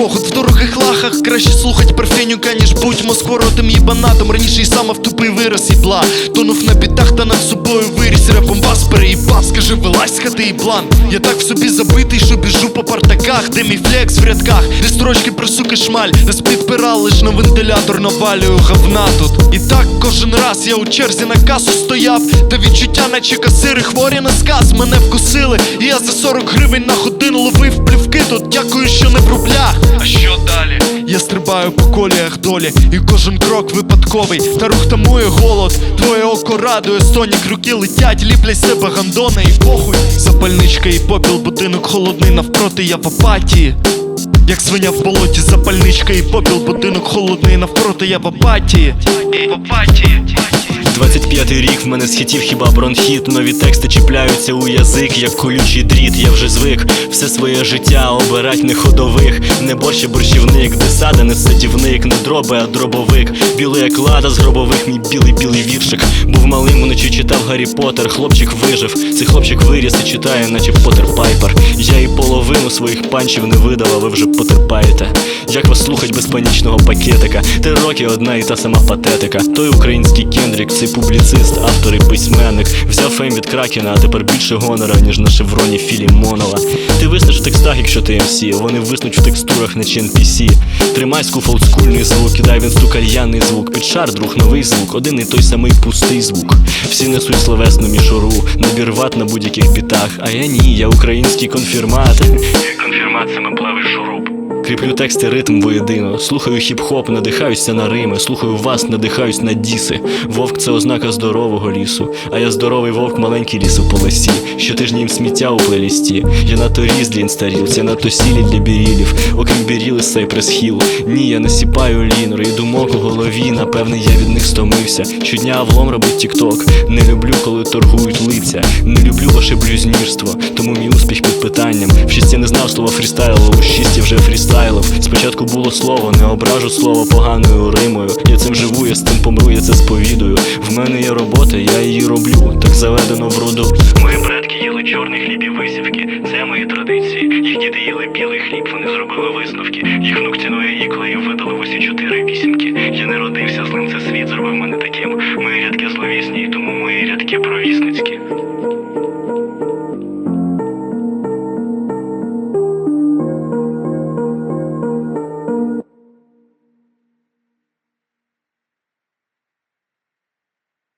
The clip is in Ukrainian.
поход в дорогих лахах. Краще слухать парфенюка, ніж будь москворотим їбанатом. Раніше й сам в тупий вираз їбла. Тонув на бітах та над собою виріс репом бас переїбав. Скажи, вилазь з хати і план. Я так в собі забитий, що біжу по партаках, де мій флекс в рядках, де строчки про суки шмаль, де спідпирал лиш на вентилятор навалюю говна тут. І так кожен раз я у черзі на касу стояв, та відчуття, наче касири хворі на сказ. Мене вкусили, і я за 40 гривень на годину ловив плівки тут. Дякую, що не в рублях. А що далі? Я стрибаю по коліях долі, і кожен крок випадковий. Та рух тамує голод. Твоє око радує, сонік руки летять, ліплять себе гандони і похуй. Запальничка і попіл, будинок холодний навпроти, я в апатії. Як свиня в болоті, запальничка і попіл, будинок холодний навпроти, я в апатії. В апатії. 25-й рік в мене з хітів хіба бронхіт Нові тексти чіпляються у язик, як колючий дріт, я вже звик все своє життя обирать не ходових, не борщ, борщівник, де сада не садівник, не дроби, а дробовик. Білий як лада з гробових, мій білий білий віршик. Був малим, вночі читав Гаррі Поттер, хлопчик вижив. Цей хлопчик виріс і читає, наче Поттер Пайпер. Я і половину своїх панчів не видав, а ви вже потерпаєте. Як вас слухать без панічного пакетика? Три роки одна і та сама патетика. Той український Кендрік, цей публіцист, автор і письменник. Взяв фейм від Кракена, а тепер більше гонора, ніж на шевроні Філімонова. Ти виснеш в текстах, якщо ти МС, вони виснуть в текстурах, наче NPC. Тримай скуф олдскульний звук, кидай в інсту кальянний звук. Під шар, друг, новий звук, один і той самий пустий звук. Всі несуть словесну мішуру, набір ват на будь-яких бітах. А я ні, я український конфірмат. Кріплю тексти ритм воєдино. Слухаю хіп-хоп, надихаюся на рими. Слухаю вас, надихаюсь на діси. Вовк це ознака здорового лісу. А я здоровий вовк, маленький лісу по лисі. Щотижня їм сміття у плейлісті. Я надто різ для інстарілці, я надто сілі для бірілів. Окрім біріли Сайпрес Хіл. Ні, я не сіпаю лінори і думок у голові. Напевне, я від них стомився. Щодня влом робить тікток. Не люблю, коли торгують лиця. Не люблю ваше блюзнірство. Тому мій успіх під питанням. В шість я не знав слова фрістайл, у шість я вже фрістайлив. Спочатку було слово, не ображу слово поганою римою. Я цим живу, я з тим помру, я це сповідую. В мене є робота, я її роблю. Так заведено в роду. Мої предки їли чорний хліб і висівки. Це мої традиції. Їх діти їли білий хліб, вони зробили висновки. Їх нуктяної іклею видали в усі чотири вісім